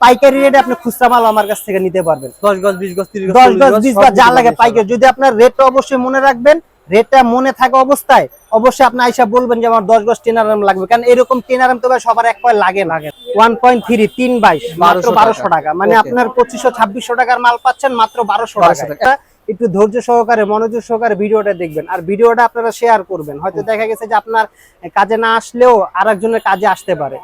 পাইকারি রেটে আপনি খুচরা মাল আমার কাছ থেকে নিতে পারবেন। দশ গজ বিশ গজ তিরিশ দশ গজ বিশ গজ যা লাগে পাইকারি। যদি আপনার রেটটা অবশ্যই মনে রাখবেন রেটটা মনে থাকা অবস্থায় অবশ্যই আপনি আইসা বলবেন যে আমার দশ গজ টেনারাম লাগবে। কারণ এরকম টেনারাম তো সবার এক পয় লাগে লাগে ওয়ান পয়েন্ট থ্রি তিন বাইশ মাত্র বারোশো টাকা। টাকা মানে আপনার পঁচিশশো ছাব্বিশশো টাকার মাল পাচ্ছেন মাত্র বারোশো টাকা। একটু ধৈর্য সহকারে মনোযোগ সহকারে ভিডিওটা দেখবেন। আর ভিডিওটা আপনারা শেয়ার করবেন। হয়তো দেখা গেছে যে আপনার কাজে না আসলেও আরেকজনের কাজে আসতে পারে।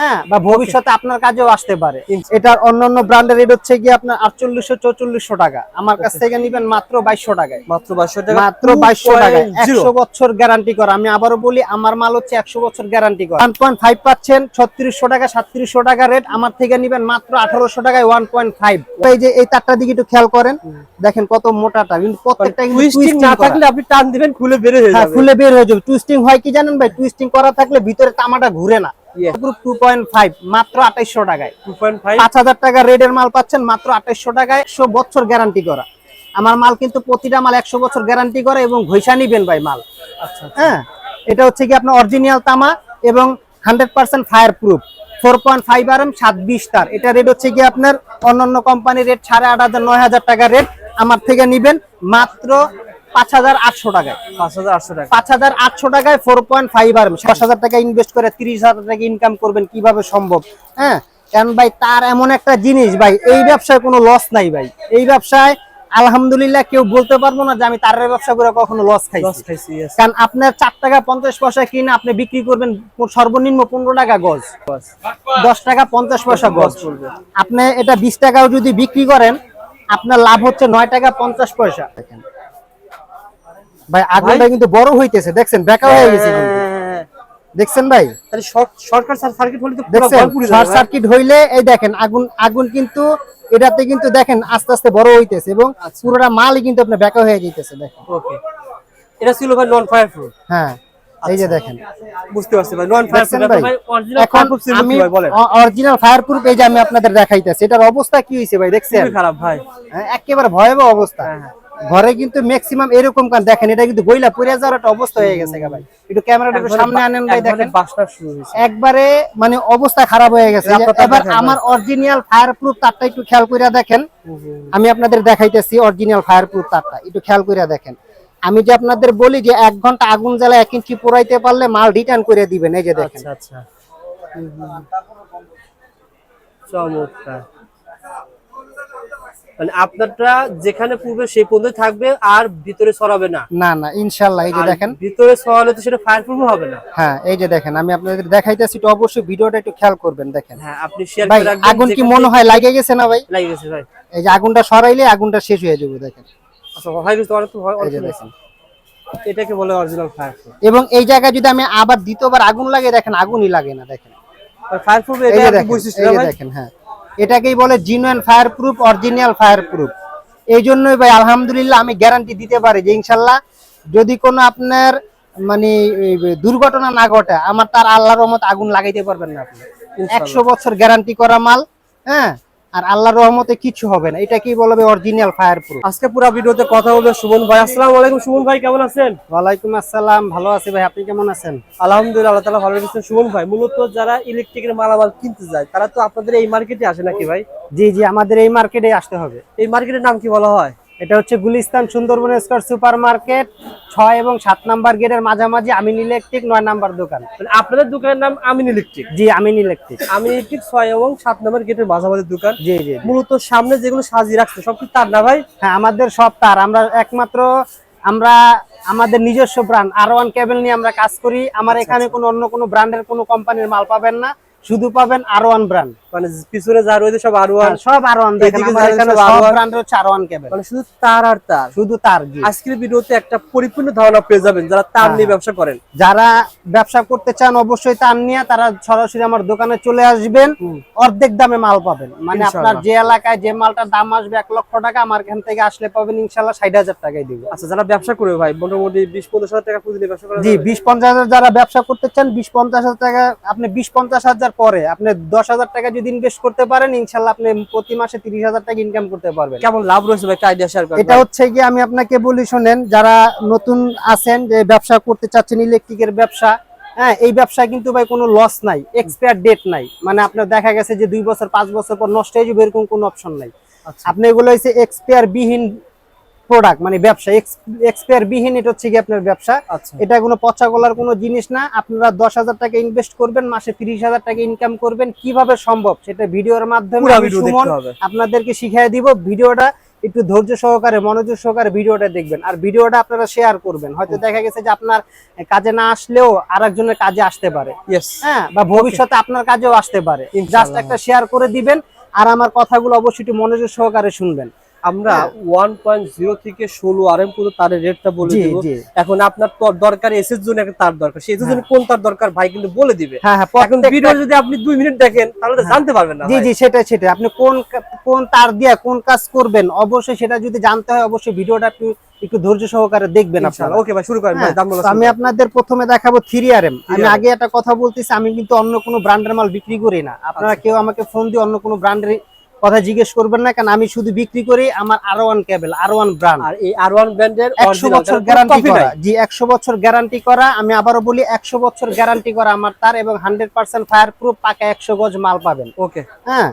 হ্যাঁ বা ভবিষ্যতে আপনার কাজেও আসতে পারে। এটার অন্যান্য ব্র্যান্ডের রেট হচ্ছে গিয়ে আপনার আটচল্লিশশো চৌচল্লিশশো টাকা। আমার কাছ থেকে নিবেন মাত্র বাইশশো টাকায়। মাত্র বাইশশো টাকা। মাত্র বাইশশো টাকায়। একশো বছর গ্যারান্টি করা। আমি আবারও বলি আমার মাল হচ্ছে একশো বছর গ্যারান্টি করা। ওয়ান পয়েন্ট ফাইভ পাচ্ছেন ছত্রিশশো টাকা সাতত্রিশশো টাকা রেট আমার থেকে নিবেন মাত্র আঠারোশো টাকায় ওয়ান পয়েন্ট ফাইভ এই যে এই তারটা দিকে একটু খেয়াল করেন। দেখেন কত মোটাটা কিন্তু প্রত্যেকটা টুইস্টিং twisting না। থাকলে আপনি টান দিবেন খুলে বের হয়ে হ্যাঁ যাবে। খুলে বের হয়ে যাবে। টুইস্টিং হয় কি জানেন ভাই? টুইস্টিং করা থাকলে ভিতরে তামাটা ঘুরে না। Yes. Group two point five মাত্র আঠাইশশো টাকায়। 2.5 পাঁচ হাজার টাকা রেডের মাল পাচ্ছেন মাত্র আঠাইশশো টাকায়। একশো বছর গ্যারান্টি করা। আমার মাল কিন্তু প্রতিটা মাল একশো বছর গ্যারান্টি করা এবং ঘইসা নিবেন ভাই মাল। আচ্ছা হ্যাঁ এটা হচ্ছে কি আপনার অরিজিনাল তামা এবং hundred percent fireproof four point five আর সাত বিশ তার। এটা রেট হচ্ছে কি আপনার অন্যান্য কোম্পানির রেট সাড়ে আট হাজার নয় হাজার টাকা রেট আমার থেকে নিবেন মাত্র পাঁচ হাজার আটশো টাকায়। পাঁচ হাজার আটশো টাকা। পাঁচ হাজার আটশো টাকায় ফোর পয়েন্ট ফাইভ আর দশ হাজার টাকা ইনভেস্ট করে তিরিশ হাজার টাকা ইনকাম করবেন কীভাবে সম্ভব? হ্যাঁ? কারণ ভাই তার এমন একটা জিনিস ভাই এই ব্যবসায় কোনো লস নাই ভাই। এই ব্যবসায় আলহামদুলিল্লাহ কেউ বলতে পারব না যে আমি তার ব্যবসা করে কখনো লস খাইছি। কারণ আপনার চার টাকা পঞ্চাশ পয়সা কিনে আপনি বিক্রি করবেন সর্বনিম্ন পনেরো টাকা গজ। দশ টাকা পঞ্চাশ পয়সা গজ। আপনি এটা বিশ টাকাও যদি বিক্রি করেন আপনার লাভ হচ্ছে নয় টাকা পঞ্চাশ পয়সা। দেখেন ভাই আগুনটা কিন্তু বড় হইতেছে দেখছেন? বেকা হয়ে গেছে দেখছেন ভাই? তাহলে শর্ট শর্টকাট সার্কিট হলে শর্ট সার্কিট হইলে এই দেখেন আগুন আগুন কিন্তু এটাতে কিন্তু দেখেন আস্তে আস্তে বড় হইতেছে এবং আচ্ছা। পুরোটা মালই কিন্তু আপনার বেকা হয়ে যাইতেছে দেখেন। ওকে। এটা ছিল ভাই নন ফায়ার প্রুফ হ্যাঁ। এই যে দেখেন। বুঝতে পারছি ভাই নন ভাই? অরিজিনাল এখন ফায়ার প্রুফ ছিল আমি কি ভাই বলেন। অরিজিনাল ফায়ার এই যে আমি আপনাদের দেখাইতেছি এটার অবস্থা কি হয়েছে ভাই দেখছেন? খুবই খারাপ ভাই। হ্যাঁ, একেবারে ভয়াবহ অবস্থা। হ্যাঁ, হ্যাঁ। ঘরে কিন্তু ম্যাক্সিমাম এরকম কান দেখেন এটা কিন্তু গইলা পুড়ে যাওয়ার একটা অবস্থা হয়ে গেছে ভাই। একটু ক্যামেরাটা একটু সামনে আনেন ভাই দেখেন। একবারে মানে অবস্থা খারাপ হয়ে গেছে। এবার আমার অরিজিনাল ফায়ার প্রুফ তারটা একটু খেয়াল করে দেখেন। আমি আপনাদের দেখাইতেছি অরিজিনাল ফায়ার প্রুফ তারটা একটু খেয়াল করে দেখেন। আমি যে আপনাদের বলি যে এক ঘণ্টা আগুন জ্বালা এক ইঞ্চি পোড়াইতে পারলে মাল রিটার্ন করে দিবেন এই যে দেখেন। আচ্ছা। আচ্ছা হুম, হুম। চমৎকার। মানে আপনারটা যেখানে পূর্বে সেই পর্যন্ত থাকবে আর ভিতরে ছড়াবে না। না না ইনশাল্লাহ এই যে দেখেন। ভিতরে ছড়ালে তো সেটা ফায়ার প্রুফ হবে না। হ্যাঁ এই যে দেখেন আমি আপনাদের দেখাইতেছি তো অবশ্যই ভিডিওটা একটু খেয়াল করবেন দেখেন। হ্যাঁ আপনি শেয়ার করে রাখবেন আগুন কি মনে হয় লাগে গেছে না ভাই? লাগে গেছে ভাই। এই যে আগুনটা সরাইলে আগুনটা শেষ হয়ে যাবে দেখেন। আচ্ছা তো এই অনেক দেখেন। এটাকে বলে অরিজিনাল ফায়ার এবং এই জায়গায় যদি আমি আবার দ্বিতীয়বার আগুন দেখেন আগুনই লাগে না দেখেন। ফায়ার প্রুফ এটা দেখেন বৈশিষ্ট্য হ্যাঁ। এটাকেই বলে genuine fireproof original fireproof এই জন্যই ভাই আলহামদুলিল্লাহ আমি গ্যারান্টি দিতে পারি যে ইনশাল্লাহ যদি কোনো আপনার মানে দুর্ঘটনা না ঘটে আমার তার আল্লাহর রহমত আগুন লাগাইতে পারবেন না আপনি। একশো বছর গ্যারান্টি করা মাল হ্যাঁ। আর আল্লাহর রহমতে কিছু হবে না। এটা কি বলবে অরিজিনাল ফায়ার প্রুফ আজকে পুরো ভিডিওতে কথা বলবে সুমন ভাই। আসসালামু আলাইকুম সুমন ভাই কেমন আছেন? ওয়ালাইকুম আসসালাম ভালো আছি ভাই আপনি কেমন আছেন? আলহামদুলিল্লাহ আল্লাহ তাআলা ভালো রেখেছেন সুমন ভাই মূলত যারা ইলেকট্রিকের মালামাল কিনতে যায় তারা তো আপনাদের এই মার্কেটে আসে নাকি ভাই? জি জি আমাদের এই মার্কেটে আসতে হবে। এই মার্কেটের নাম কি বলা হয়? এটা হচ্ছে Gulistan Sundarban square super market ছয় এবং সাত নাম্বার গেটের মাঝামাঝি আমিন ইলেকট্রিক নয় নাম্বার দোকান। আপনাদের দোকানের নাম আমিন ইলেকট্রিক? জি আমিন ইলেকট্রিক। আমিন ইলেকট্রিক ছয় এবং সাত নম্বর গেটের মাঝামাঝি দোকান। জি জি। মূলত সামনে যেগুলো সাজিয়ে রাখছে সব তার না ভাই? হ্যাঁ আমাদের সব তার। আমরা একমাত্র আমরা আমাদের নিজস্ব ব্র্যান্ড আর ওয়ান কেবল নিয়ে আমরা কাজ করি। আমার এখানে কোনো অন্য কোনো ব্র্যান্ডের কোনো কোম্পানির মাল পাবেন না। শুধু পাবেন আর ওয়ান ব্র্যান্ড মানে পিছনে যা রয়েছে সব আরও সব আর ওয়ান দেখেন আমার এখানে সব সব R1 ব্র্যান্ডের হচ্ছে আর ওয়ান কেবল মানে শুধু তার আর তার। শুধু তার জি আজকের ভিডিওতে একটা পরিপূর্ণ ধারণা পেয়ে যাবেন যারা তার নিয়ে ব্যবসা করেন। যারা ব্যবসা করতে চান অবশ্যই তার নিয়ে তারা সরাসরি আমার দোকানে চলে আসবেন। অর্ধেক দামে মাল পাবেন। মানে আপনার যে এলাকায় যে মালটার দাম আসবে এক লক্ষ টাকা আমার এখান থেকে আসলে পাবেন ইনশাল্লাহ ষাট হাজার টাকায় দিব। আচ্ছা যারা ব্যবসা করবে ভাই মোটামুটি বিশ পঞ্চাশ হাজার টাকা পুঁজি নিয়ে ব্যবসা করা জি যাবে? বিশ পঞ্চাশ হাজার যারা ব্যবসা করতে চান বিশ পঞ্চাশ হাজার টাকা আপনি বিশ পঞ্চাশ হাজার পরে আপনি দশ হাজার টাকা যদি ইনভেস্ট করতে পারেন ইনশাল্লাহ আপনি প্রতি মাসে তিরিশ হাজার টাকা ইনকাম করতে পারবেন। কেমন লাভ রয়েছে এটা হচ্ছে গিয়ে আমি আপনাকে বলি শোনেন যারা নতুন আছেন যে ব্যবসা করতে চাচ্ছেন ইলেকট্রিকের ব্যবসা হ্যাঁ এই ব্যবসায় কিন্তু ভাই কোনো লস নাই এক্সপায়ার ডেট নাই। মানে আপনার দেখা গেছে যে দুই বছর পাঁচ বছর পর নষ্ট হয়ে যাবে এরকম কোনো অপশন নাই। আচ্ছা। আপনি এগুলো হচ্ছে এক্সপায়ার বিহীন প্রোডাক্ট মানে ব্যবসা এক্সপায়ার বিহীন এটা হচ্ছে কি আপনার ব্যবসা। আচ্ছা। এটা কোনো পচা গলার কোনো জিনিস না। আপনারা দশ হাজার টাকা ইনভেস্ট করবেন মাসে তিরিশ হাজার টাকা ইনকাম করবেন। কীভাবে সম্ভব? সেটা ভিডিওর মাধ্যমে আপনাদেরকে শিখিয়ে দিব। ভিডিওটা একটু ধৈর্য সহকারে মনোযোগ সহকারে ভিডিওটা দেখবেন। আর ভিডিওটা আপনারা শেয়ার করবেন। হয়তো দেখা গেছে যে আপনার কাজে না আসলেও আরেকজনের কাজে আসতে পারে। হ্যাঁ বা ভবিষ্যতে আপনার কাজেও আসতে পারে। জাস্ট একটা শেয়ার করে দিবেন। আর আমার কথাগুলো অবশ্যই একটু মনোযোগ সহকারে শুনবেন। আমরা হ্যাঁ। ওয়ান পয়েন্ট জিরো থেকে ষোলো আর এম পর্যন্ত তার রেটটা বলে দিব। এখন আপনার দরকার এসের জন্য একটা তার দরকার। সেই জন্য কোন তার দরকার ভাই কিন্তু বলে দিবে। হ্যাঁ হ্যাঁ এখন ভিডিও যদি আপনি দুই মিনিট দেখেন তাহলে হ্যাঁ। জানতে পারবেন না জি জি সেটাই সেটাই। আপনি কোন কোন তার দিয়ে কোন কাজ করবেন অবশ্যই সেটা যদি জানতে হয় অবশ্যই ভিডিওটা একটু একটু ধৈর্য সহকারে দেখবেন আপনারা। ওকে ভাই শুরু করেন। হ্যাঁ, আমি আপনাদের প্রথমে দেখাবো থ্রি আর এম আমি আগে একটা কথা বলতেছি আমি কিন্তু অন্য কোনো ব্র্যান্ডের মাল বিক্রি করি না। আপনারা আচ্ছা। কেউ আমাকে ফোন দিয়ে অন্য কোনো ব্র্যান্ডের কথা জিজ্ঞেস করবেন না কারণ আমি শুধু বিক্রি করি আমার R one cable R one brand আর এই আর ওয়ান ব্র্যান্ডের একশো বছর গ্যারান্টি করা। জি একশো বছর গ্যারান্টি করা। আমি আবারও বলি একশো বছর গ্যারান্টি করা আমার তার এবং হান্ড্রেড পার্সেন্ট ফায়ার প্রুফ পাকা একশো গজ মাল পাবেন। ওকে হ্যাঁ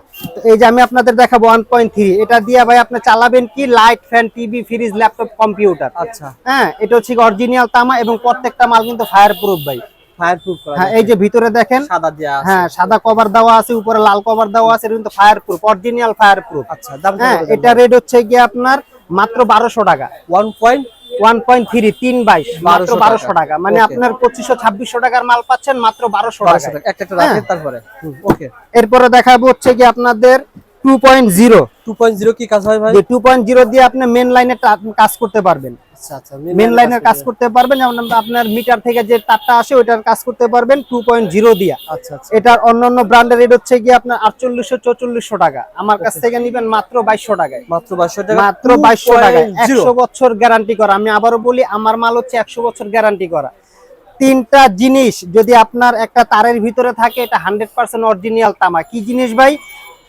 এই যে আমি আপনাদের দেখাবো ওয়ান পয়েন্ট থ্রি এটা দিয়ে ভাই আপনি চালাবেন কি? Light fan TV fridge laptop computer আচ্ছা। হ্যাঁ এটা হচ্ছে অরিজিনাল তামা এবং প্রত্যেকটা মাল কিন্তু ফায়ার প্রুফ ভাই। ফায়ার প্রুফ করা হ্যাঁ যায়। এই যে ভিতরে দেখেন সাদা দেয়া হ্যাঁ সাদা কভার দেওয়া আছে উপরে লাল কভার দেওয়া আছে কিন্তু ফায়ার অরিজিনাল ফায়ার আচ্ছা দাম হ্যাঁ এটা রেট হচ্ছে গিয়ে আপনার মাত্র বারোশো টাকা। One point one point three তিন বাইশ মাত্র 1200 টাকা। মানে আপনার পঁচিশশো ছাব্বিশশো টাকার মাল পাচ্ছেন মাত্র টাকা টাকা। একটা একটা রাখেন হ্যাঁ। তারপরে। ওকে এরপরে দেখাবো হচ্ছে কি আপনাদের two point zero two point zero কি কাজ হয় ভাই? পয়েন্ট জিরো দিয়ে আপনি মেন লাইনে কাজ করতে পারবেন। মেন লাইনের কাজ করতে পারবেন যেমন আপনার মিটার থেকে যে তারটা আসে ওইটার কাজ করতে পারবেন টু পয়েন্ট জিরো দিয়া। আচ্ছা আচ্ছা। এটার অন্যান্য ব্র্যান্ডের রেট হচ্ছে কি আপনার আটচল্লিশশো চৌচল্লিশশো টাকা। আমার কাছ থেকে নিবেন মাত্র বাইশশো টাকায়। মাত্র বাইশশো টাকা? মাত্র বাইশশো টাকায়। একশো বছর গ্যারান্টি করা। আমি আবারও বলি আমার মাল হচ্ছে একশো বছর গ্যারান্টি করা। তিনটা জিনিস যদি আপনার একটা তারের ভিতরে থাকে এটা হান্ড্রেড পার্সেন্ট অরিজিনাল তামা। কি জিনিস ভাই?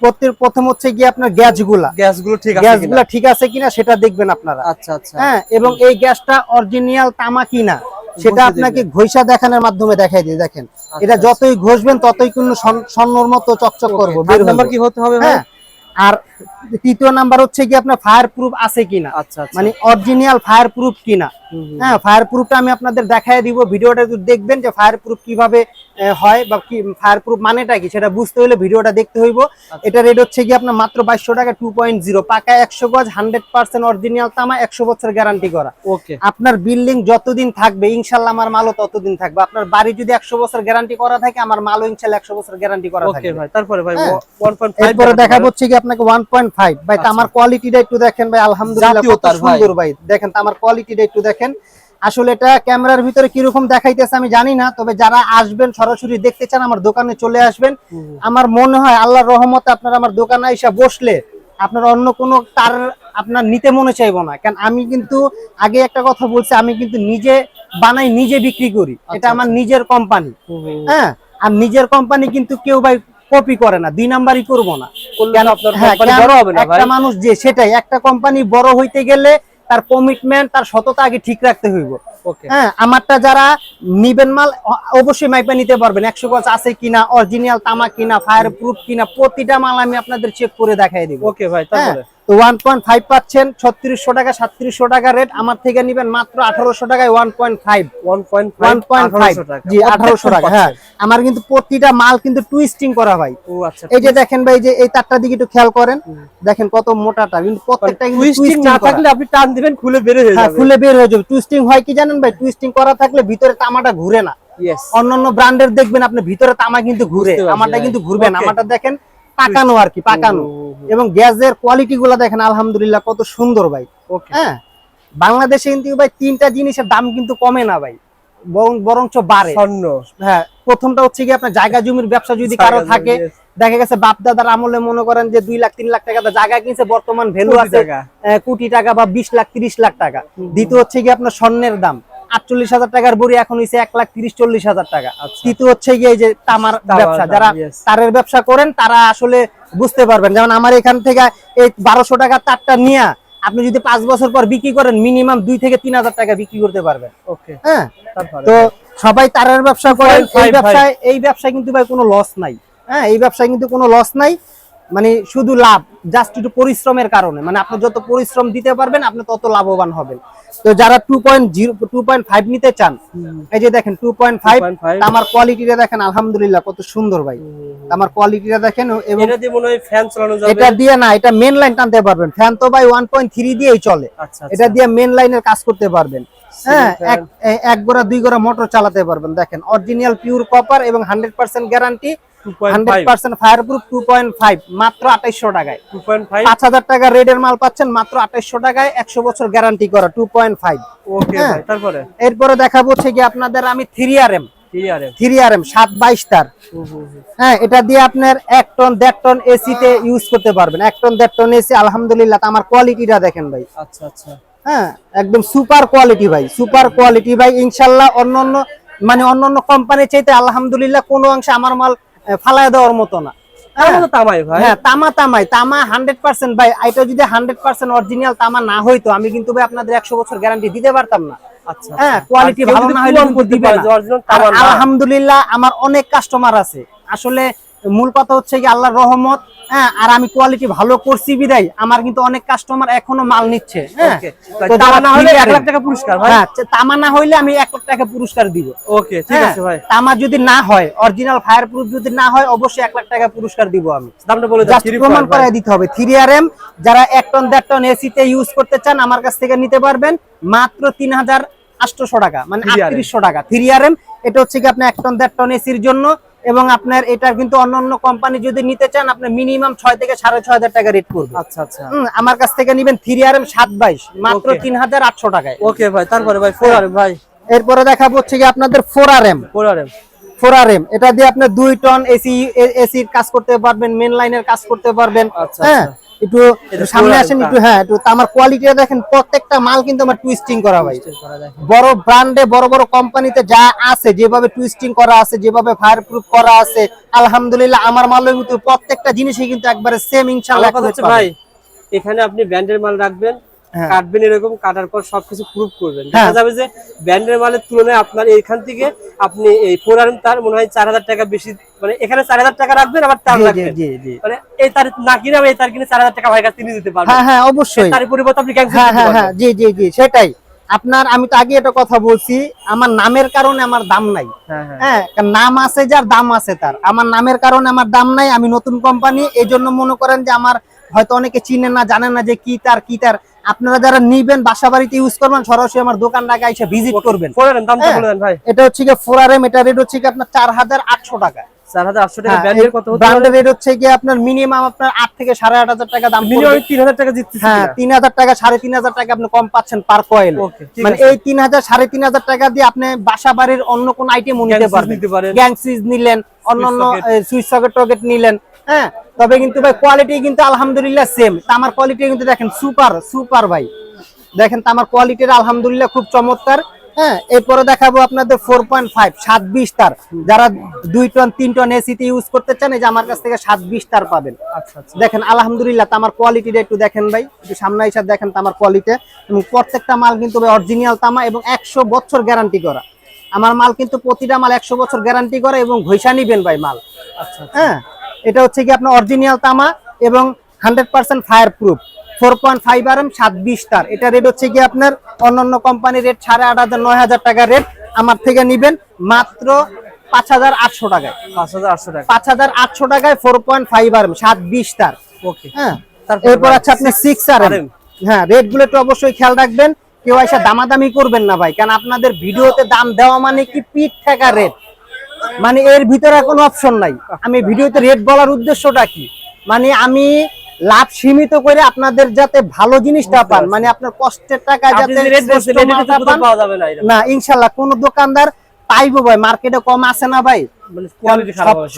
প্রথম হচ্ছে গিয়ে আপনার গ্যাসগুলা গ্যাসগুলো ঠিক আছে গ্যাস কিনা? গুলা ঠিক আছে কিনা সেটা দেখবেন আপনারা। আচ্ছা আচ্ছা। হ্যাঁ এবং এই গ্যাসটা অরিজিনাল তামা কিনা সেটা আপনাকে ঘষা দেখানোর মাধ্যমে দেখাই দিয়ে দেখেন। এটা আচ্ছা। যতই ঘষবেন ততই কিন্তু স্বর্ণ- স্বর্ণর মতো চকচক করব বের নাম্বার কি হতে হবে হ্যাঁ আর তৃতীয় নাম্বার হচ্ছে কি আপনার ফায়ার প্রুফ আছে কিনা। আচ্ছা আচ্ছা। মানে অরিজিনাল ফায়ার প্রুফ কিনা। হ্যাঁ ফায়ার প্রুফটা আমি আপনাদের দিব। ভিডিওটা একটু দেখবেন যে ফায়ার প্রুফ কীভাবে হয় বা কি ফায়ার প্রুফ মানেটা কি সেটা বুঝতে হলে ভিডিওটা দেখতে হইব। আচ্ছা। এটা রেট হচ্ছে কি আপনার মাত্র বাইশশো টাকা টু পয়েন্ট জিরো পাকা একশো গজ হান্ড্রেড পার্সেন্ট অরিজিনাল তামা একশো বছর গ্যারান্টি করা। ওকে। আপনার বিল্ডিং যতদিন থাকবে ইনশাল্লাহ আমার মালও ততদিন থাকবে। আপনার বাড়ি যদি একশো বছর গ্যারান্টি করা থাকে আমার মালও ইনশাল্লাহ একশো বছর গ্যারান্টি করা থাকে ভাই তারপরে ভাই হ্যাঁ। 1.5 এরপরে দেখা হচ্ছে কি আপনাকে ওয়ান পয়েন্ট ফাইভ ভাই আচ্ছা। আমার কোয়ালিটিটা একটু দেখেন ভাই আলহামদুলিল্লাহ। সুন্দর ভাই। দেখেন আমার কোয়ালিটিটা একটু দেখেন। আসলে এটা ক্যামেরার ভিতরে কীরকম দেখাইতেছে আমি জানি না তবে যারা আসবেন সরাসরি দেখতে চান আমার দোকানে চলে আসবেন। আমার মনে হয় আল্লাহর রহমতে আপনারা আমার দোকানে এসে বসলে আপনার অন্য কোনো তার আপনার নিতে মনে চাইব না। কারণ আমি কিন্তু আগে একটা কথা বলছি আমি কিন্তু নিজে বানাই নিজে বিক্রি করি। এটা আচ্ছা, আমার নিজের কোম্পানি। হ্যাঁ? আর নিজের কোম্পানি কিন্তু কেউ ভাই কপি করে না দুই নাম্বারই করব না। কেন? আপনার হ্যাঁ, একটা মানুষ যে সেটাই। একটা কোম্পানি বড় হইতে গেলে তার কমিটমেন্ট তার সততা আগে ঠিক রাখতে হইব। হ্যাঁ আমারটা যারা নিবেন মাল অবশ্যই মাইপা নিতে পারবেন। একশো গজ আছে কিনা অরিজিনাল তামা কিনা ফায়ার প্রুফ কিনা প্রতিটা মাল আমি আপনাদের চেক করে দেখাই দিব। ওকে ভাই তারপরে? তো ওয়ান পয়েন্ট ফাইভ পাচ্ছেন ছত্রিশশো টাকা সাতত্রিশশো টাকা রেট আমার থেকে নিবেন মাত্র আঠারোশো টাকায় one point five 1.5 one point five জি আঠারোশো টাকা হ্যাঁ। আমার কিন্তু প্রতিটা মাল কিন্তু টুইস্টিং করা ভাই আচ্ছা এই যে দেখেন ভাই যে এই তারটা দিকে একটু খেয়াল করেন। দেখেন কত মোটাটা কিন্তু প্রত্যেকটা টুইস্টিং না থাকলে আপনি টান দিবেন খুলে বের হয়ে হ্যাঁ যাবে। খুলে বের হয়ে যাবে। টুইস্টিং হয় কি জানেন ভাই? টুইস্টিং করা থাকলে ভিতরে তামাটা ঘুরে না। অন্যান্য ব্র্যান্ডের দেখবেন আপনি ভিতরে তামা কিন্তু ঘুরে। আমারটা কিন্তু ঘুরবে না। আমারটা দেখেন পাকানো আর কি পাকানো। এবং গ্যাসের কোয়ালিটি গুলা দেখেন আলহামদুলিল্লাহ কত সুন্দর ভাই। হ্যাঁ? বাংলাদেশে কিন্তু ভাই তিনটা জিনিসের দাম কিন্তু কমে না ভাই। বরং বরঞ্চ বাড়ে। স্বর্ণ। হ্যাঁ প্রথমটা হচ্ছে কি আপনার জায়গা জমির ব্যবসা যদি কারও থাকে দেখা গেছে বাপ দাদার আমলে মনে করেন যে দুই লাখ তিন লাখ টাকা জায়গা কিনছে বর্তমান ভ্যালু আছে কোটি টাকা বা বিশ লাখ তিরিশ লাখ টাকা। দ্বিতীয় হচ্ছে কি আপনার স্বর্ণের দাম। আটচল্লিশ হাজার টাকার বড়ি এখন হইছে এক লাখ তিরিশ চল্লিশ হাজার টাকা। আচ্ছা। তৃতীয় হচ্ছে গিয়ে যে তামার ব্যবসা। যারা তারের ব্যবসা করেন তারা আসলে বুঝতে পারবেন। যেমন আমার এখান থেকে এই বারোশো টাকা তারটা নিয়ে আপনি যদি পাঁচ বছর পর বিক্রি করেন মিনিমাম দুই থেকে তিন হাজার টাকা বিক্রি করতে পারবেন। ওকে। হ্যাঁ? তো সবাই তারের ব্যবসা করেন এই ব্যবসায় এই ব্যবসায় কিন্তু ভাই কোনো লস নাই। হ্যাঁ এই ব্যবসায় কিন্তু কোনো লস নাই। মানে শুধু লাভ জাস্ট একটু পরিশ্রমের কারণে। মানে আপনি যত পরিশ্রম দিতে পারবেন আপনি তত লাভবান হবেন। তো যারা two point zero two point five নিতে চান এই যে দেখেন টু পয়েন্ট ফাইভ আমার কোয়ালিটিটা দেখেন আলহামদুলিল্লাহ কত সুন্দর ভাই। আমার কোয়ালিটিটা দেখেন এবং এটা দিয়ে না এটা মেন লাইন টানতে পারবেন। ফ্যান তো ভাই ওয়ান পয়েন্ট থ্রি দিয়েই চলে। আচ্ছা এটা দিয়ে মেন লাইনের কাজ করতে পারবেন। হ্যাঁ এক এক গোড়া দুই গোড়া মোটর চালাতে পারবেন। দেখেন অরিজিনাল পিওর কপার এবং hundred percent guarantee hundred 2.5 percent fireproof two point five মাত্র আঠাইশশো টাকায়। 2.5 পাঁচ হাজার টাকা রেডের মাল পাচ্ছেন মাত্র আঠাইশশো টাকায় একশো বছর গ্যারান্টি করা টু পয়েন্ট ফাইভ ওকে হ্যাঁ। ভাই তারপরে? এরপরে দেখাবো হচ্ছে কি আপনাদের আমি three R M TRM three R M সাত বাইশ তার। হ্যাঁ এটা দিয়ে আপনার এক টন দেড় টন এসি তে ইউজ করতে পারবেন। এক টন দেড় টন এসি আলহামদুলিল্লাহ আমার কোয়ালিটিটা দেখেন ভাই। আচ্ছা আচ্ছা। হ্যাঁ একদম সুপার কোয়ালিটি ভাই সুপার কোয়ালিটি ভাই ইনশাল্লাহ অন্যান্য মানে অন্যান্য কোম্পানির চাইতে আলহামদুলিল্লাহ কোনো অংশে আমার মাল ফালায় দেওয়ার মতো না। ভাই। হ্যাঁ তামা তামাই। তামা হান্ড্রেড পার্সেন্ট ভাই এটা যদি হান্ড্রেড পার্সেন্ট অরিজিনাল তামা না হইতো আমি কিন্তু ভাই আপনাদের একশো বছর গ্যারান্টি দিতে পারতাম না। আচ্ছা হ্যাঁ কোয়ালিটি ভালো হলে না। আলহামদুলিল্লাহ আমার অনেক কাস্টমার আছে। আসলে মূল কথা হচ্ছে কি আল্লাহর রহমত হ্যাঁ আর আমি কোয়ালিটি ভালো করছি বিদায়। আমার কিন্তু অনেক কাস্টমার এখনও মাল নিচ্ছে হ্যাঁ। তামা না লাখ টাকা পুরস্কার হ্যাঁ তামা না হইলে আমি এক লাখ টাকা পুরস্কার দিব। ওকে ঠিক হ্যাঁ, আছে ভাই। তামা যদি না হয় অরিজিনাল ফায়ার প্রুফ যদি না হয় অবশ্যই এক লাখ টাকা পুরস্কার দিব আমি। দামটা বলে প্রমাণ করে দিতে হবে থ্রি আর এম যারা এক টন দেড় টন এসি তে ইউজ করতে চান আমার কাছ থেকে নিতে পারবেন মাত্র তিন হাজার আটশোশো টাকা মানে 3RM আটত্রিশশো টাকা থ্রি আর এম এটা হচ্ছে কি আপনার এক টন দেড় টন এসির জন্য এবং আপনার এটা কিন্তু অন্য অন্য কোম্পানি যদি নিতে চান আপনার মিনিমাম ছয় থেকে সাড়ে ছয় হাজার টাকা রেট করবে। আচ্ছা আচ্ছা। আমার কাছ থেকে নিবেন থ্রি আর এম সাত বাইশ মাত্র তিন হাজার আটশো টাকায়। ওকে ভাই তারপরে ভাই ফোর আর ভাই। এরপরে দেখা হচ্ছে কি আপনাদের four R M four R four R M এটা দিয়ে আপনি দুই টন এসি এসির কাজ করতে পারবেন মেন লাইনের কাজ করতে পারবেন। আচ্ছা, হ্যাঁ আচ্ছা। একটু সামনে আসেন একটু হ্যাঁ একটু আমার কোয়ালিটিটা দেখেন প্রত্যেকটা মাল কিন্তু আমার টুইস্টিং করা ভাই। বড় ব্র্যান্ডে বড় বড় কোম্পানিতে যা আছে যেভাবে টুইস্টিং করা আছে যেভাবে ফায়ার প্রুফ করা আছে আলহামদুলিল্লাহ আমার মালের কিন্তু প্রত্যেকটা জিনিসই কিন্তু একবারে সেম ইনশাআল্লাহ ভাই এখানে আপনি ব্র্যান্ডের মাল রাখবেন। কাটবেন এরকম কাটার পর সবকিছু প্রুফ করবেন। হ্যাঁ। দেখা যাবে যে ব্র্যান্ডের মালের তুলনায় আপনার এইখান থেকে আপনি এই ফোর তার মনে হয় চার হাজার টাকা বেশি মানে এখানে চার হাজার টাকা রাখবেন আবার তার রাখবেন। মানে এই তার না কিনে আবার এই তার কিনে চার হাজার টাকা ভাই কাছে তিনি দিতে পারবেন। হ্যাঁ হ্যাঁ অবশ্যই। তার পরিবর্তে আপনি ক্যান্সেল হ্যাঁ হ্যাঁ হ্যাঁ জি জি জি সেটাই। আপনার আমি তো আগে একটা কথা বলছি আমার নামের কারণে আমার দাম নাই। হ্যাঁ হ্যাঁ। হ্যাঁ নাম আছে যার দাম আছে তার। আমার নামের কারণে আমার দাম নাই আমি নতুন কোম্পানি এই জন্য মনে করেন যে আমার হয়তো অনেকে চিনেন না জানেন না যে কি তার কি তার। আপনারা যারা নিবেন বাসা বাড়িতে ইউজ করবেন সরাসরি আমার দোকান এসে ভিজিট করবেন। হ্যাঁ। এটা হচ্ছে কি ফোর এটা রেট হচ্ছে আপনার চার হাজার আটশো টাকা। হ্যাঁ, টাকা ব্র্যান্ডের কত হচ্ছে ব্র্যান্ডের রেট হচ্ছে কি আপনার মিনিমাম আপনার আট থেকে সাড়ে আট হাজার টাকা দাম তিন হাজার টাকা জিততেছি হ্যাঁ তিন হাজার টাকা সাড়ে তিন হাজার টাকা আপনি কম পাচ্ছেন পার কয়েল মানে এই তিন হাজার সাড়ে তিন হাজার টাকা দিয়ে আপনি বাসা বাড়ির অন্য কোন আইটেম নিতে পারবেন। switch নিতে পারেন। গ্যাং সুইচ নিলেন অন্যান্য সুইচ সকেট টকেট নিলেন হ্যাঁ? তবে কিন্তু ভাই কোয়ালিটি কিন্তু আলহামদুলিল্লাহ সেম তামার কোয়ালিটি কিন্তু দেখেন সুপার সুপার ভাই। দেখেন তামার কোয়ালিটির আলহামদুলিল্লাহ খুব চমৎকার। হ্যাঁ এরপরে দেখাবো আপনাদের ফোর পয়েন্ট ফাইভ সাত বিশ তার। যারা দুই টন তিন টন এসিতে ইউজ করতে চান এই যে আমার কাছ থেকে সাত বিশ তার পাবেন। আচ্ছা আচ্ছা। দেখেন আলহামদুলিল্লাহ তামার কোয়ালিটিটা একটু দেখেন ভাই একটু সামনে এসে দেখেন তামার কোয়ালিটি এবং প্রত্যেকটা মাল কিন্তু অরিজিনাল তামা এবং একশো বছর গ্যারান্টি করা। আমার মাল কিন্তু প্রতিটা মাল একশো বছর গ্যারান্টি করা এবং ঘইসা নিবেন ভাই মাল। আচ্ছা আচ্ছা। হ্যাঁ এটা হচ্ছে কি আপনার অরিজিনাল তামা এবং hundred percent fireproof four point five R M সাত বিশ তার। এটা রেট হচ্ছে কি আপনার অন্যান্য কোম্পানির রেট সাড়ে আট হাজার নয় হাজার টাকা রেট আমার থেকে নিবেন মাত্র পাঁচ হাজার আটশো টাকায়। পাঁচ হাজার আটশো টাকা। পাঁচ হাজার আটশো টাকায় four point five R M সাত বিশ তার। ওকে হ্যাঁ। এরপর আছে আপনি সিক্স আর RM হ্যাঁ রেটগুলো একটু অবশ্যই খেয়াল রাখবেন। কেউ এসে দামাদামি করবেন না ভাই কারণ আপনাদের ভিডিওতে দাম দেওয়া মানে কি পিঠ ঠেকা রেট মানে এর ভিতরে কোনো অপশন নাই। আমি ভিডিওতে রেট বলার উদ্দেশ্যটা কি? মানে আমি লাভ সীমিত করে আপনাদের যাতে ভালো জিনিসটা পান মানে আপনার কষ্টের টাকা যাতে না ইনশাল্লাহ কোন দোকানদার পাইবো ভাই মার্কেটে কম আছে না ভাই। মানে।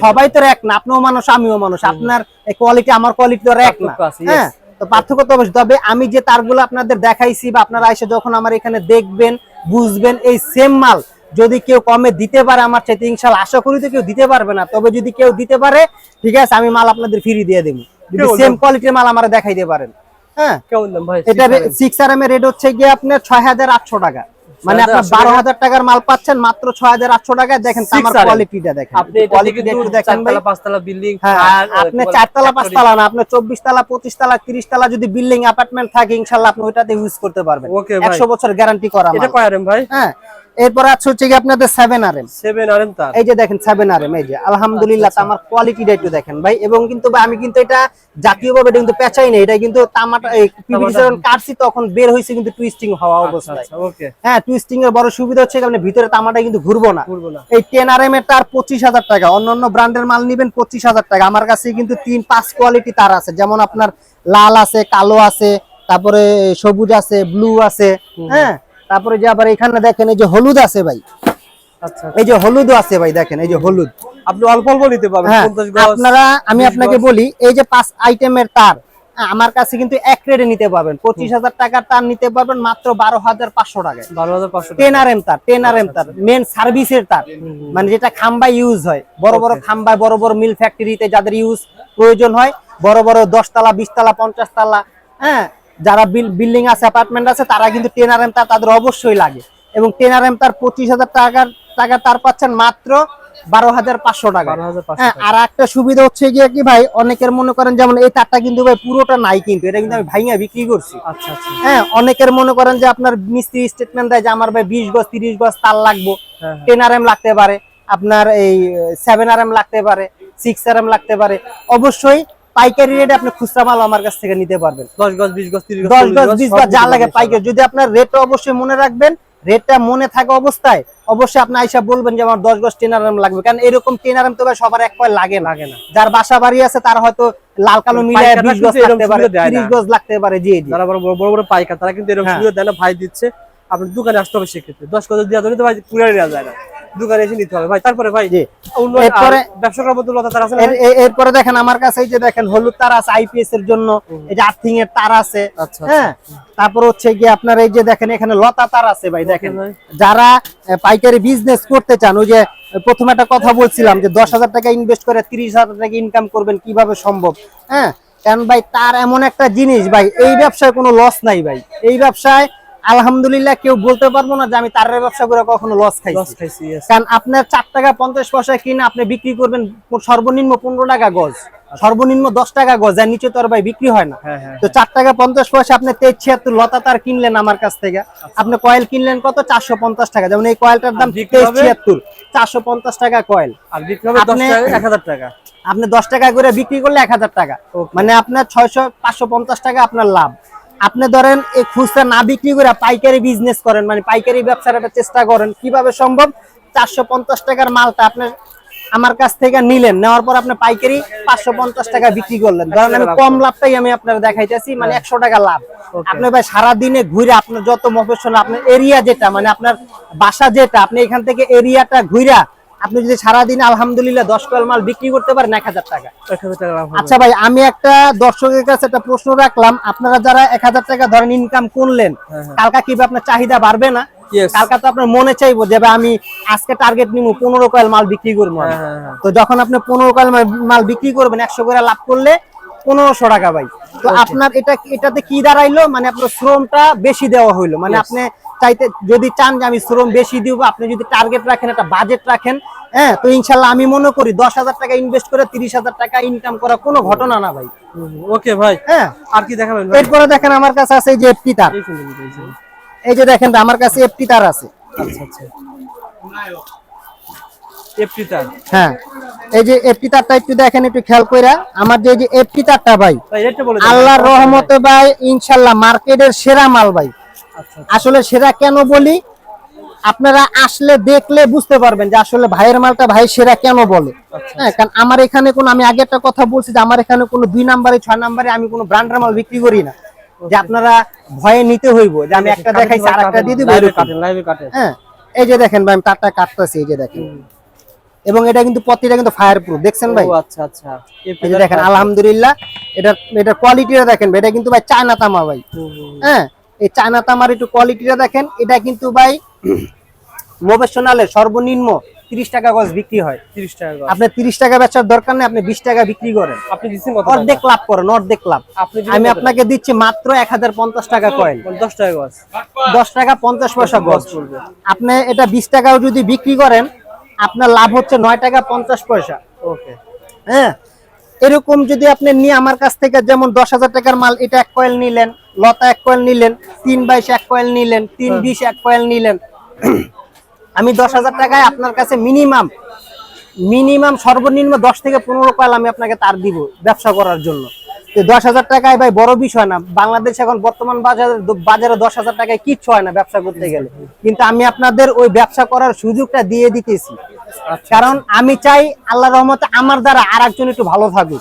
সবাই তো এক না আপনিও মানুষ আমিও মানুষ আপনার কোয়ালিটি আমার কোয়ালিটি তো এক না. হ্যাঁ তো পার্থক্য তো অবশ্যই। তবে আমি যে তারগুলো আপনাদের দেখাইছি বা আপনারা এসে যখন আমার এখানে দেখবেন বুঝবেন এই সেম মাল যদি কেউ কমে দিতে পারে আমার চাইতে ইনশাল্লাহ আশা করি তো কেউ দিতে পারবে না। তবে যদি কেউ দিতে পারে ঠিক আছে আমি মাল আপনাদের ফ্রি দিয়ে দেবো। যদি সেম কোয়ালিটির মাল আমার দেখাইতে পারেন। হ্যাঁ? কেমন দাম ভাই এটা সিক্স আর এর রেট হচ্ছে গিয়ে আপনার ছয় হাজার আটশো টাকা। মানে আপনার 6,800 টাকার মাল পাচ্ছেন মাত্র ছয় হাজার আটশো টাকায়। দেখেন কোয়ালিটিটা দেখেন। আপনি কোয়ালিটিটা একটু দেখেন ভাই। পাঁচতলা বিল্ডিং হ্যাঁ আপনি চারতলা পাঁচতলা না আপনার চব্বিশ তলা পঁচিশ তলা তিরিশ তলা যদি বিল্ডিং অ্যাপার্টমেন্ট থাকে ইনশাল্লাহ আপনি ওইটাতে ইউজ করতে পারবেন। ওকে ভাই। একশো বছর গ্যারান্টি করা এটা কয় আরএম ভাই? হ্যাঁ এরপর আছে হচ্ছে কি আপনাদের seven R M seven RM তার। এই যে দেখেন সেভেন আর এম এই যে আলহামদুলিল্লাহ আচ্ছা, আমার কোয়ালিটিটা একটু দেখেন ভাই। এবং কিন্তু আমি কিন্তু এটা জাতীয়ভাবে এটা কিন্তু পেঁচাই নেই এটা কিন্তু তামাটা পিভিসি যখন কাটছি তখন বের হয়েছে কিন্তু টুইস্টিং হওয়া অবস্থায়। আচ্ছা ওকে হ্যাঁ টুইস্টিং এর বড় সুবিধা হচ্ছে আপনি ভিতরে তামাটা কিন্তু ঘুরবো না। এই টেন আর এম এর তার পঁচিশ হাজার টাকা অন্যান্য ব্র্যান্ডের মাল নিবেন পঁচিশ হাজার টাকা। আমার কাছে কিন্তু তিন পাঁচ কোয়ালিটি তার আছে যেমন আপনার লাল আছে কালো আছে তারপরে সবুজ আছে ব্লু আছে হ্যাঁ। তারপরে যে আবার এখানে দেখেন এই যে হলুদ আছে ভাই। আচ্ছা এই যে হলুদও আছে ভাই দেখেন এই যে হলুদ। আপনি অল্প অল্প নিতে পারবেন হ্যাঁ 50 গজ আপনারা আমি আপনাকে বলি এই যে পাঁচ আইটেমের তার হ্যাঁ, আমার কাছে কিন্তু এক রেটে নিতে পারবেন। পঁচিশ হাজার টাকার তার নিতে পারবেন মাত্র বারো হাজার পাঁচশো টাকায়। বারো হাজার পাঁচশো টেন আর এম তার টেন আর এম তার মেন সার্ভিসের তার। মানে যেটা খাম্বায় ইউজ হয়। বড় বড় খাম্বায় বড় বড় মিল ফ্যাক্টরিতে যাদের ইউজ প্রয়োজন হয় বড় বড় দশ তালা বিশ তালা পঞ্চাশ তালা হ্যাঁ যারা বিল্ডিং আছে অ্যাপার্টমেন্ট আছে তারা কিন্তু টেন আর এম তার তাদের অবশ্যই লাগে। এবং টেন আর এম তার পঁচিশ হাজার টাকার টাকা তার পাচ্ছেন মাত্র বারো হাজার পাঁচশো টাকা। হ্যাঁ আর একটা সুবিধা হচ্ছে গিয়ে কি ভাই অনেকের মনে করেন যেমন এই তারটা কিন্তু ভাই পুরোটা নাই কিন্তু এটা কিন্তু আমি ভাইঙা বিক্রি করছি। আচ্ছা আচ্ছা। হ্যাঁ অনেকের মনে করেন যে আপনার মিস্ত্রি স্টেটমেন্ট দেয় যে আমার ভাই বিশ গজ তিরিশ গজ তার লাগবো। টেন আর এম লাগতে পারে আপনার এই সেভেন আর এম লাগতে পারে সিক্স আর এম লাগতে পারে। অবশ্যই পাইকারি রেটে আপনি খুচরা মাল আমার কাছ থেকে নিতে পারবেন। দশ গজ বিশ গজ তিরিশ দশ গজ বিশ গজ যা লাগে পাইকারি। যদি আপনার রেটটা অবশ্যই মনে রাখবেন রেটটা মনে থাকা অবস্থায় অবশ্যই আপনি আইসা বলবেন যে আমার দশ গজ টেন আর এম লাগবে। কারণ এরকম টেন আর এম তো সবার এক পয় লাগে লাগে না। যার বাসা বাড়ি আছে তার হয়তো লাল কালো মিলে বিশ গজ লাগতে পারে দেয় তিরিশ গজ লাগতে পারে জি জি। যারা বড় বড় পাইকার তারা কিন্তু এরকম হ্যাঁ। সুবিধা দেয় না ভাই দিচ্ছে। আপনার দোকানে আসতে হবে সেক্ষেত্রে। দশ গজ দেওয়া ধরে তো ভাই কুড়িয়ে নেওয়া যায় না। দোকানে এসে নিতে হবে। ভাই তারপরে ভাই এরপরে- ব্যবসা করার মতো লতা তার আছে এরপরে দেখেন আমার কাছে এই যে দেখেন হলুদ তার আছে আইপিএস এর জন্য এই যে আর্থিং এর তার আছে আচ্ছা, হ্যাঁ? তারপর হচ্ছে গিয়ে আপনার এই যে দেখেন এখানে লতা তার আছে ভাই দেখেন। যারা পাইকারি বিজনেস করতে চান ওই যে প্রথমে একটা কথা বলছিলাম যে দশ হাজার টাকা ইনভেস্ট করে তিরিশ হাজার টাকা ইনকাম করবেন কীভাবে সম্ভব? হ্যাঁ? কারণ ভাই তার এমন একটা জিনিস ভাই এই ব্যবসায় কোনো লস নাই ভাই। এই ব্যবসায় আলহামদুলিল্লাহ কেউ বলতে পারব না যে আমি তারের ব্যবসা করে কখনো লস লস খাইছি কারণ আপনার চার টাকা পঞ্চাশ পয়সা কিনে আপনি বিক্রি করবেন সর্বনিম্ন পনেরো টাকা গজ। সর্বনিম্ন দশ টাকা গজ আর নিচে তো আর ভাই বিক্রি হয় না। হ্যাঁ হ্যাঁ তো চার টাকা পঞ্চাশ পয়সা আপনি তেইশ ছিয়াত্তর লতা তার কিনলেন আমার কাছ থেকে। আপনি কয়েল কিনলেন কত? চারশো পঞ্চাশ টাকা। যেমন এই কয়েলটার দাম হবে? ছিয়াত্তর। চারশো পঞ্চাশ টাকা কয়েল এক হাজার টাকা। আপনি দশ টাকা করে বিক্রি করলে এক হাজার টাকা. মানে আপনার ছয়শো পাঁচশো পঞ্চাশ টাকা আপনার লাভ। আপনি ধরেন এই খুচরা না বিক্রি করে পাইকারি বিজনেস করেন মানে পাইকারি ব্যবসার একটা চেষ্টা করেন কীভাবে সম্ভব? চারশো পঞ্চাশ টাকার মালটা আপনি আমার কাছ থেকে নিলেন নেওয়ার পর আপনি পাইকারি পাঁচশো পঞ্চাশ টাকা বিক্রি করলেন। ধরেন আমি কম লাভটাই আমি আপনার দেখাইতেছি মানে একশো টাকা লাভ। আপনি ভাই সারাদিনে ঘুরে আপনার যত মফসল আপনার এরিয়া যেটা মানে আপনার বাসা যেটা আপনি এখান থেকে এরিয়াটা ঘুরা আপনি যদি সারাদিন আলহামদুলিল্লাহ দশ কয়েল মাল বিক্রি করতে পারেন এক হাজার টাকা। আচ্ছা ভাই আমি একটা দর্শকের কাছে একটা প্রশ্ন রাখলাম। আপনারা যারা এক হাজার টাকা ধরেন ইনকাম করলেন হ্যাঁ, হ্যাঁ। কালকা কি আপনার চাহিদা বাড়বে না? কালকা তো আপনার মনে চাইব যে আমি আজকে টার্গেট নিবো পনেরো কয়েল মাল বিক্রি করব। হ্যাঁ। তো যখন আপনি পনেরো কয়েল মাল- মাল বিক্রি করবেন একশো করে লাভ করলে পনেরোশো টাকা ভাই। তো আপনার এটা এটাতে কি দাঁড়াইলো? মানে আপনার শ্রমটা বেশি দেওয়া হইল। মানে আপনি চাইতে যদি চান যে আমি শ্রম বেশি দিব আপনি যদি টার্গেট রাখেন একটা বাজেট রাখেন হ্যাঁ তো ইনশাল্লাহ আমি মনে করি দশ হাজার টাকা ইনভেস্ট করে তিরিশ হাজার টাকা ইনকাম করা কোনো ঘটনা না ভাই। ওকে ভাই হ্যাঁ। আর কি দেখাবেন এরপরে দেখেন আমার কাছে আছে এই যে এফটি তার। এই যে দেখেন আমার কাছে এফটি তার আছে। আচ্ছা আচ্ছা। এফটি তার? হ্যাঁ এই যে এফটি তারটা একটু দেখেন একটু খেয়াল কইরা। আমার যে যে এফটি তারটা ভাই। আল্লাহর রহমতে ভাই ইনশাল্লাহ মার্কেটের সেরা মাল ভাই। আসলে সেরা কেন বলি? আপনারা আসলে দেখলে বুঝতে পারবেন যে আসলে ভাইয়ের মালটা ভাই সেরা কেন বলে। হ্যাঁ কারণ আমার এখানে কোনো আমি আগে একটা কথা বলছি যে আমার এখানে কোনো দুই নাম্বারে ছয় নাম্বারে আমি কোনো ব্র্যান্ডের মাল বিক্রি করি না। যে আপনারা ভয়ে নিতে হইব যে আমি একটা দেখাইছি আর একটা দিয়ে দিব হ্যাঁ এই যে দেখেন ভাই আমি তারটা কাটতেছি এই যে দেখেন। এবং এটা কিন্তু প্রতিটা কিন্তু ফায়ার প্রুফ দেখছেন ভাই? ও আচ্ছা আচ্ছা। এই যে দেখেন আলহামদুলিল্লাহ এটা এটা কোয়ালিটিটা দেখেন ভাই, এটা কিন্তু ভাই চায়না তামা ভাই। হ্যাঁ এই চায়না তামার একটু কোয়ালিটিটা দেখেন এটা কিন্তু ভাই প্রফেশনালের সর্বনিম্ন তিরিশ টাকা গজ বিক্রি হয়। তিরিশ টাকা গজ। আপনি তিরিশ টাকা বেচার দরকার নেই আপনি বিশ টাকা বিক্রি করেন। আপনি দিচ্ছেন কত অর্ধেক লাভ করেন অর্ধেক লাভ। আমি আপনাকে দিচ্ছি মাত্র এক হাজার পঞ্চাশ টাকা কয়েন টাকা? দশ টাকা গজ। দশ টাকা পঞ্চাশ পয়সা গজ। আপনি এটা বিশ টাকাও যদি বিক্রি করেন আপনার লাভ হচ্ছে নয় টাকা পঞ্চাশ পয়সা। ওকে। হ্যাঁ? এরকম যদি আপনি নিয়ে আমার কাছ থেকে যেমন দশ হাজার টাকার মাল এটা এক কয়েল নিলেন লতা এক কয়েল নিলেন তিন বাইশ এক কয়েল নিলেন তিন বিশ এক কয়েল নিলেন আমি দশ হাজার টাকায় আপনার কাছে মিনিমাম মিনিমাম সর্বনিম্ন দশ থেকে পনেরো কয়েল আমি আপনাকে তার দিব ব্যবসা করার জন্য। দশ হাজার টাকায় ভাই বড় বিষয় না। বাংলাদেশ এখন বর্তমান বাজারে বাজারে দশ হাজার টাকায় কিচ্ছু হয় না ব্যবসা করতে গেলে। কিন্তু আমি আপনাদের ওই ব্যবসা করার সুযোগটা দিয়ে দিতেছি। কারণ আমি চাই আল্লাহ রহমতে আমার দ্বারা আর একজন একটু ভালো থাকুক।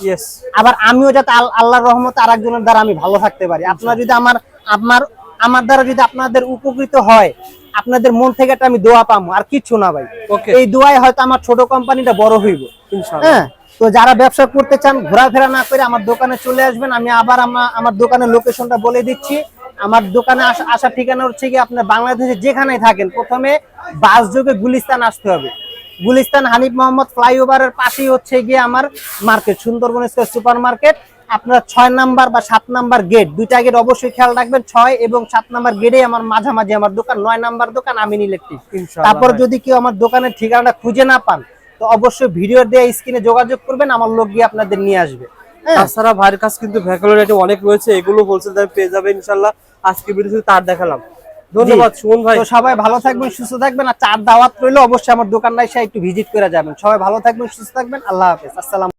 আবার আমিও যাতে আল- আল্লাহর রহমতে আর একজনের দ্বারা আমি ভালো থাকতে পারি। আপনারা যদি আমার আমার আমার দ্বারা যদি আপনাদের উপকৃত হয় আপনাদের মন থেকে একটা আমি দোয়া পাবো। আর কিচ্ছু না ভাই। এই দোয়ায় হয়তো আমার ছোট কোম্পানিটা বড় হইব। হ্যাঁ? তো যারা ব্যবসা করতে চান ঘোরাফেরা না করে আমার দোকানে চলে আসবেন। আমি আবার আমার দোকানের লোকেশনটা বলে দিচ্ছি। আমার দোকানে আসা- আসার ঠিকানা হচ্ছে কি আপনার বাংলাদেশে যেখানেই থাকেন প্রথমে বাস যোগে গুলিস্তান আসতে হবে। গুলিস্তান হানিফ মোহাম্মদ ফ্লাইওভারের পাশেই হচ্ছে গিয়ে আমার মার্কেট সুন্দরবন স্কয়ার সুপার মার্কেট আপনার ছয় নাম্বার বা সাত নাম্বার গেট দুইটা গেট অবশ্যই খেয়াল রাখবেন ছয় এবং সাত নাম্বার গেটে আমার মাঝামাঝি আমার দোকান নয় নাম্বার দোকান আমিন ইলেকট্রিক। তারপর যদি কেউ আমার দোকানের ঠিকানাটা খুঁজে না পান তো অবশ্যই ভিডিও দেওয়া স্ক্রিনে যোগাযোগ করবেন আমার লোক গিয়ে আপনাদের নিয়ে আসবে। হ্যাঁ। তাছাড়া ভাইয়ের কাছে কিন্তু ভ্যাকুলার অনেক রয়েছে এগুলো হোলসেল দামে পেয়ে যাবে ইনশাল্লাহ। আজকে ভিডিও তার দেখালাম। ধন্যবাদ সুমন ভাই। তো সবাই ভালো থাকবেন সুস্থ থাকবেন আর চার দাওয়াত রইলে অবশ্যই আমার দোকান এসে একটু ভিজিট করে যাবেন। সবাই ভালো থাকবেন সুস্থ থাকবেন আল্লাহ হাফেজ আসসালাম